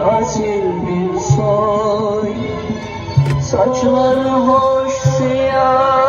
asil bir soy. Saçları hoş siyah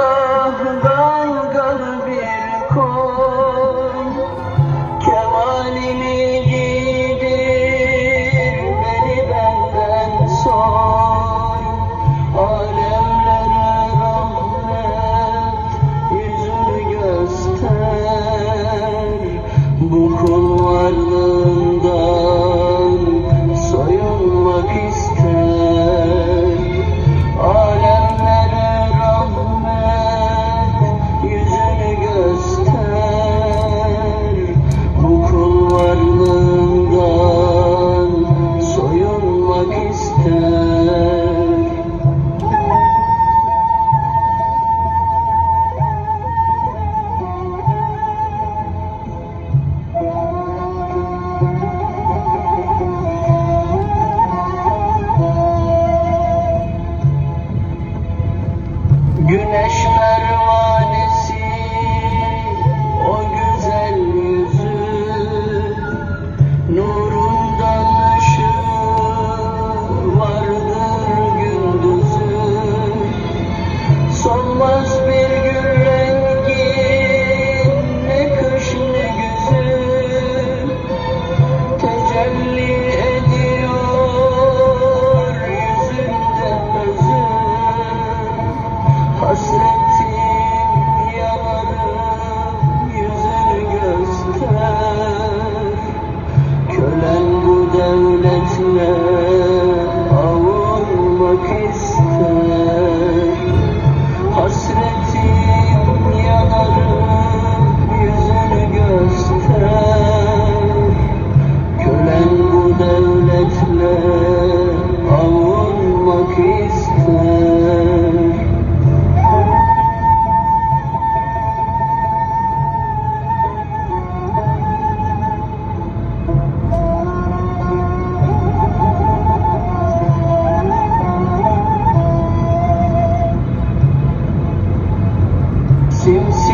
seus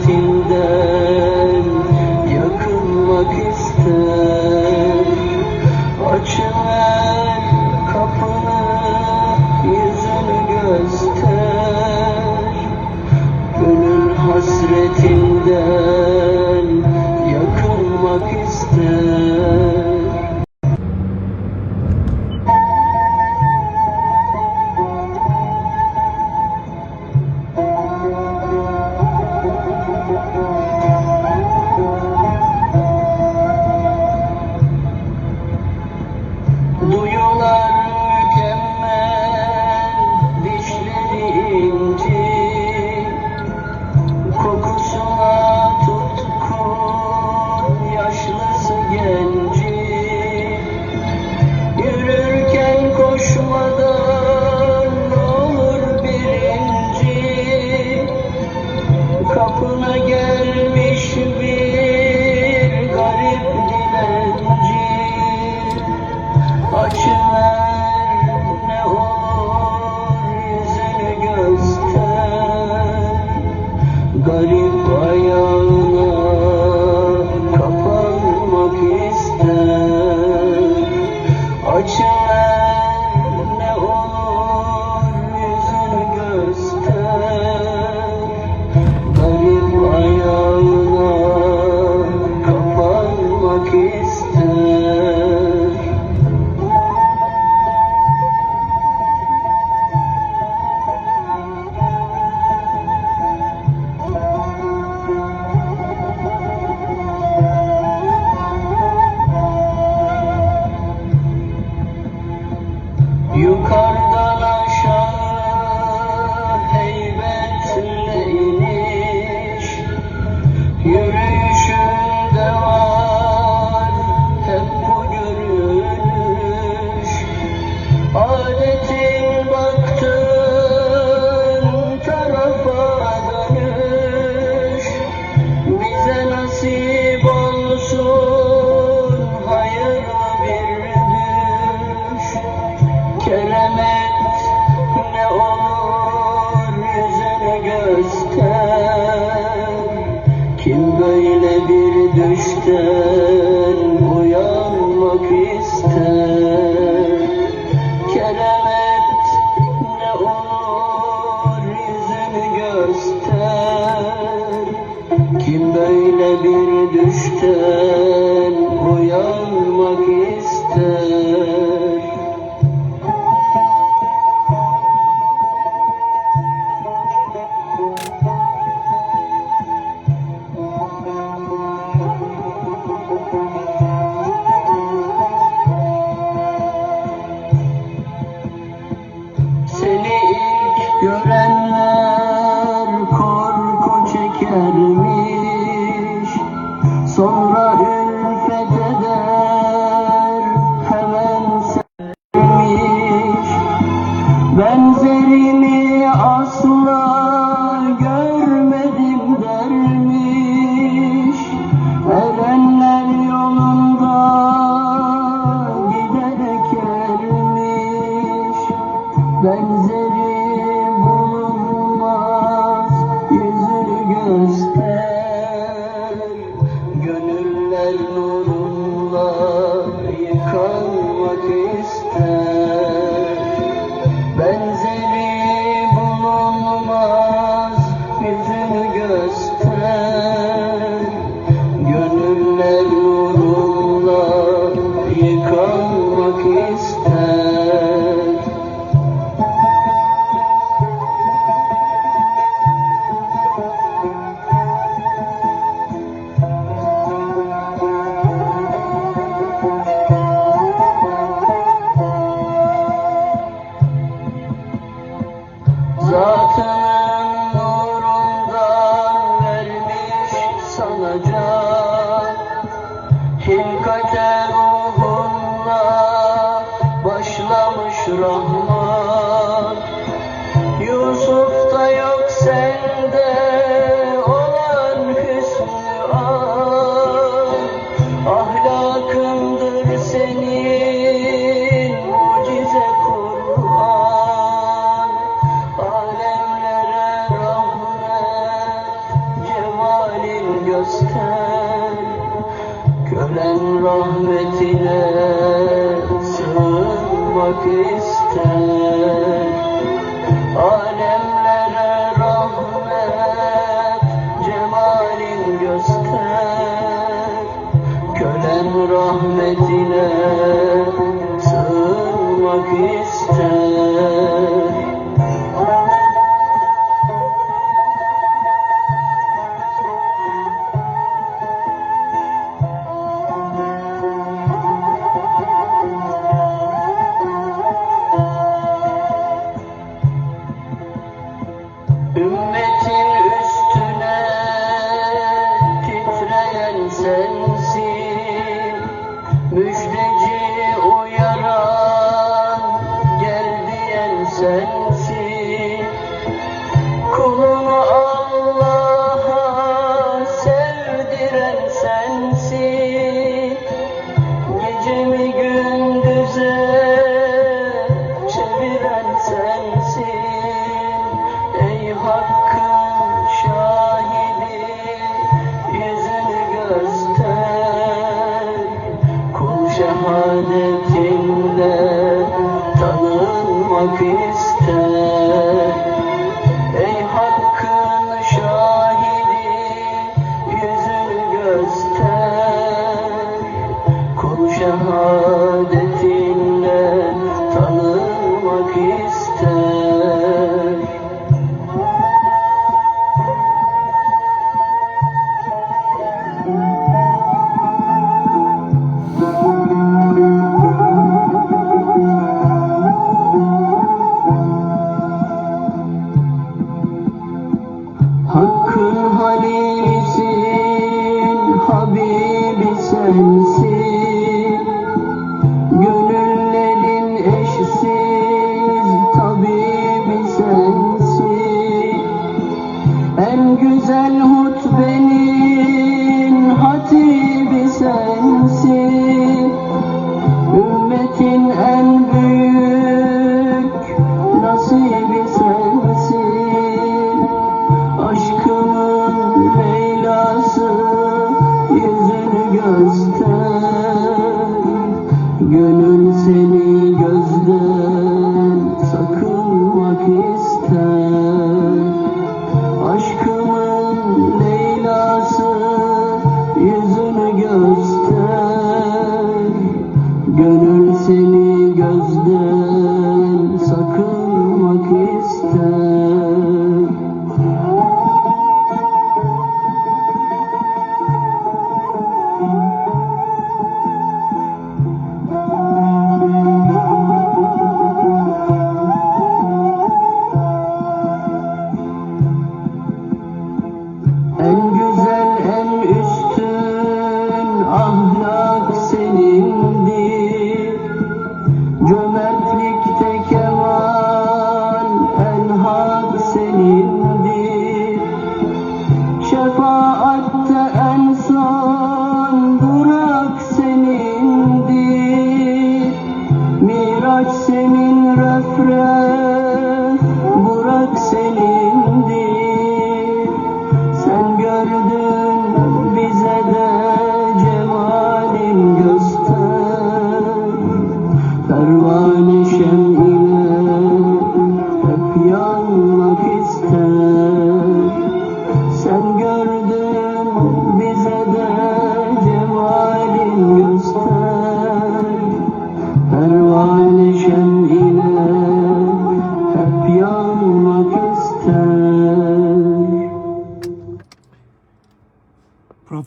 hasretinden yakılmak ister. Açıver kapını yüzünü göster. Gönül hasretinden Keremet ne olur yüzünü göster. Kim böyle bir düşte amor.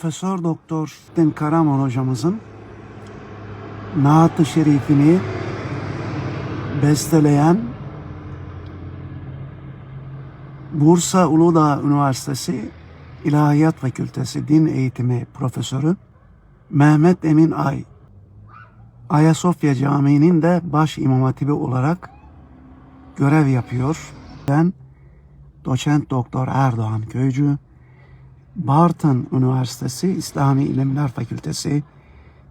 Profesör Doktor Den Karaman hocamızın Naat-ı Şerifini besteleyen Bursa Uludağ Üniversitesi İlahiyat Fakültesi Din Eğitimi Profesörü Mehmet Emin Ay Ayasofya Camii'nin de baş imam hatibi olarak görev yapıyor. Ben doçent doktor Erdoğan Köycü, Bartın Üniversitesi İslami İlimler Fakültesi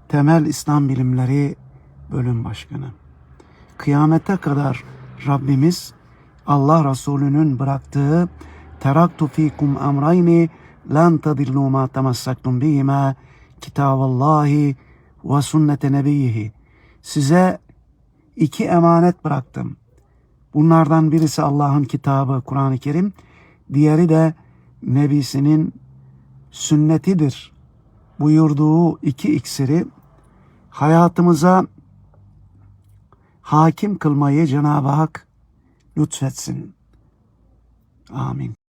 Temel İslam Bilimleri Bölüm Başkanı. Kıyamete kadar Rabbimiz Allah Resulü'nün bıraktığı teraktu fikum emrayni lan tadillu ma temassaktum bihima kitaballahi ve sünnete nebiyyihi. Size iki emanet bıraktım. Bunlardan birisi Allah'ın kitabı Kur'an-ı Kerim, diğeri de Nebisinin sünnetidir buyurduğu iki iksiri hayatımıza hakim kılmayı Cenab-ı Hak lütfetsin. Amin.